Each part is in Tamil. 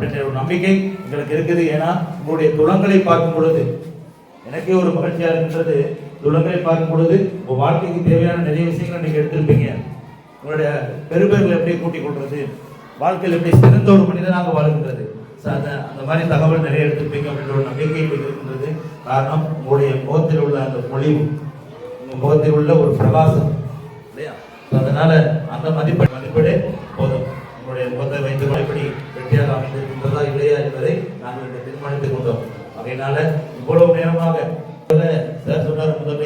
அப்படின்ற ஒரு நம்பிக்கை எங்களுக்கு இருக்குது. ஏன்னா உங்களுடைய துளங்களை பார்க்கும் பொழுது எனக்கே ஒரு மகிழ்ச்சியாக இருக்கின்றது. துளங்களை பார்க்கும் பொழுது உங்கள் வாழ்க்கைக்கு தேவையான நிறைய விஷயங்களை நீங்கள் எடுத்திருப்பீங்க. உங்களுடைய பெருபெருகளை எப்படி கூட்டிக் கொள்வது வாழ்க்கையில் எப்படி சிறந்த ஒரு மனிதனாக வாழ்கின்றது. அந்த மாதிரி தகவல் நிறைய எடுத்திருப்பீங்க அப்படின்ற ஒரு நம்பிக்கை இருக்கின்றது. காரணம் உங்களுடைய முகத்தில் உள்ள அந்த பொழிவு உங்கள் முகத்தில் உள்ள ஒரு பிரகாசம் இல்லையா? அதனால அந்த மதிப்பை மதிப்பீடு. போதும். உங்களுடைய முகத்தை வைத்து எப்படி வெற்றியாக அமைந்திருக்கின்றதா இல்லையா என்பதை நாங்கள் இன்று தீர்மானித்துக் கொண்டோம். அதனால இவ்வளவு நேரமாக சார் சொன்னார் முதல்ல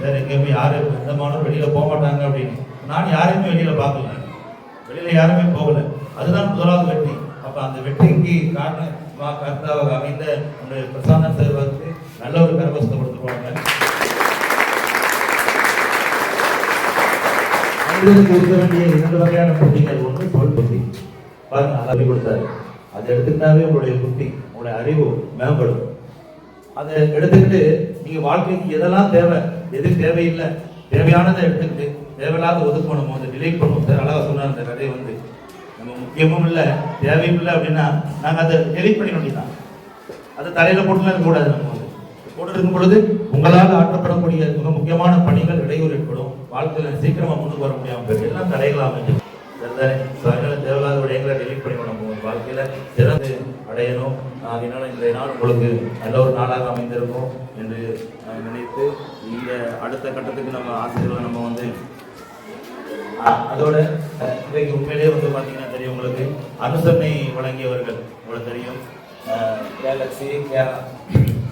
சார் எங்கேயுமே யாரும் எந்த மாணவர் வெளியில போக மாட்டாங்க அப்படின்னு. நான் யாரையுமே வெளியில பார்க்கல. வெளியில யாருமே போகல. அதுதான் முதலாவது வெற்றி. அப்ப அந்த வெற்றிக்கு காரணம் கர்த்தாவாக அமைந்த நம்முடைய பிரசாந்தன் சார் வந்து நல்ல ஒரு கரவசத்தை கொடுத்துருவாங்க. மனிதனுக்கு இருக்க வேண்டிய இரண்டு வகையான புத்திகள் ஒன்று தோல் புத்தி பாருங்க அதை கொடுத்தாரு. அதை எடுத்துக்கிட்டாவே உங்களுடைய புத்தி உங்களுடைய அறிவு மேம்படும். அதை எடுத்துக்கிட்டு நீங்கள் வாழ்க்கைக்கு எதெல்லாம் தேவை எது தேவையில்லை தேவையானதை எடுத்துக்கிட்டு தேவையில்லாத ஒதுக்கணும் அதை டிலீட் பண்ணுவோம் சார் அழகாக சொன்னார் அந்த கதையை வந்து. நம்ம முக்கியமும் இல்லை தேவையும் இல்லை அப்படின்னா நாங்கள் அதை டெலீட் பண்ணிட வேண்டியதான் அதை தலையில் போட்டுலாம் இருக்கக்கூடாது நம்ம வந்து. போட்டு இருக்கும் பொழுது உங்களால் ஆற்றப்படக்கூடிய மிக முக்கியமான பணிகள் இடையூறு ஏற்படும் வாழ்க்கையில் சீக்கிரமாக முன்னுக்கு வர முடியாமல் எல்லாம் தடைகள் அமைஞ்சிடும் சரிதானே? அதனால தேவையில்லாத விடயங்களை டெலீட் பண்ணிக்கணும் வாழ்க்கையில சிறந்து அடையணும். அதனால இன்றைய நாள் உங்களுக்கு நல்ல ஒரு நாளாக அமைந்திருக்கும் என்று நினைத்து இந்த அடுத்த கட்டத்துக்கு நம்ம ஆசிரியர்களை நம்ம வந்து அதோட இன்றைக்கு உண்மையிலேயே வந்து பார்த்தீங்கன்னா தெரியும் உங்களுக்கு. அனுசரணை வழங்கியவர்கள் உங்களுக்கு தெரியும். கேலக்ஸி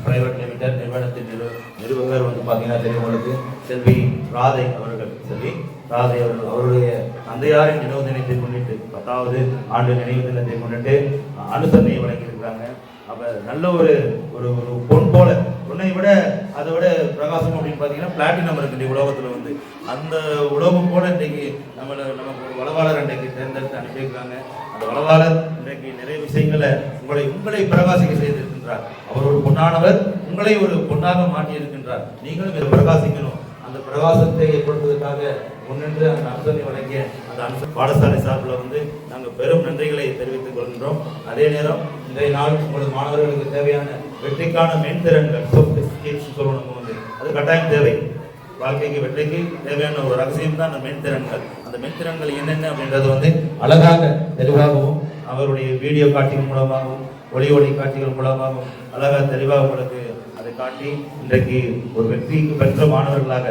பிரைவேட் லிமிடெட் நிறுவனத்தின் நிறு நிறுவனர் வந்து பார்த்தீங்கன்னா தெரியும் உங்களுக்கு. செல்வி ராதை அவர்கள். செல்வி ராதை அவர்கள் அவருடைய தந்தையாரின் நினைவு தினத்தை முன்னிட்டு பத்தாவது ஆண்டு நினைவு தினத்தை முன்னிட்டு அனுசரணையை வழங்கியிருக்கிறாங்க. அப்போ நல்ல ஒரு ஒரு ஒரு பொன் போல பொண்ணை விட அதை விட பிரகாசம் அப்படின்னு பார்த்தீங்கன்னா பிளாட்டினம் இருக்கு இந்த உலகத்தில் வந்து. அந்த உலகம் போல இன்றைக்கு நம்மளை நமக்கு ஒரு வளவாளர் இன்றைக்கு தேர்ந்தெடுத்து அனுப்பியிருக்கிறாங்க. அந்த வளவாளர் இன்றைக்கு நிறைய விஷயங்களை உங்களை உங்களை பிரகாசிக்க செய்திருக்கின்றார். அவர் ஒரு பொன்னானவர் உங்களை ஒரு பொன்னாக மாற்றி இருக்கின்றார் நீங்களும் இதை பிரகாசிக்கணும். அந்த பிரகாசத்தை ஏற்படுத்துவதற்காக முன்னின்று அந்த அம்சனை வழங்கிய அந்த அனுச பாடசாலை சார்பில் வந்து நாங்கள் பெரும் நன்றிகளை தெரிவித்துக் கொள்கின்றோம். அதே நேரம் இன்றைய நாள் உங்களது மாணவர்களுக்கு தேவையான வெற்றிக்கான மென்திறன்கள் soft ஸ்கில்ஸ் சொல்லணும் வந்து. அது கட்டாயம் தேவை. வாழ்க்கைக்கு வெற்றிக்கு தேவையான ஒரு ரகசியம் தான் அந்த மென்திறன்கள். அந்த மென்திறன்கள் என்னென்ன அப்படின்றது வந்து அழகாக தெளிவாகவும் அவருடைய வீடியோ காட்சிகள் மூலமாகவும் ஒளி ஒளி காட்சிகள் மூலமாகவும் அழகாக தெளிவாக உங்களுக்கு காட்டி இன்றைக்கு ஒரு வெற்றிக்கு பெற்ற மாணவர்களாக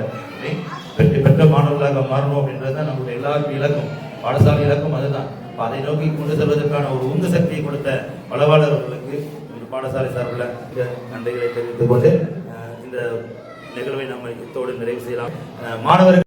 வெற்றி பெற்ற மாணவர்களாக மாறணும் அப்படின்றது தான் நம்மளுடைய எல்லாருக்கும் இலக்கும். பாடசாலை இலக்கும் அதுதான். அதை நோக்கி கொண்டு செல்வதற்கான ஒரு உந்து சக்தியை கொடுத்த வளவாளர்களுக்கு இந்த பாடசாலை சார்பில் இந்த நன்றிகளை தெரிவித்துக் கொண்டு இந்த நிகழ்வை நம்ம இத்தோடு நிறைவு செய்யலாம். மாணவர்கள்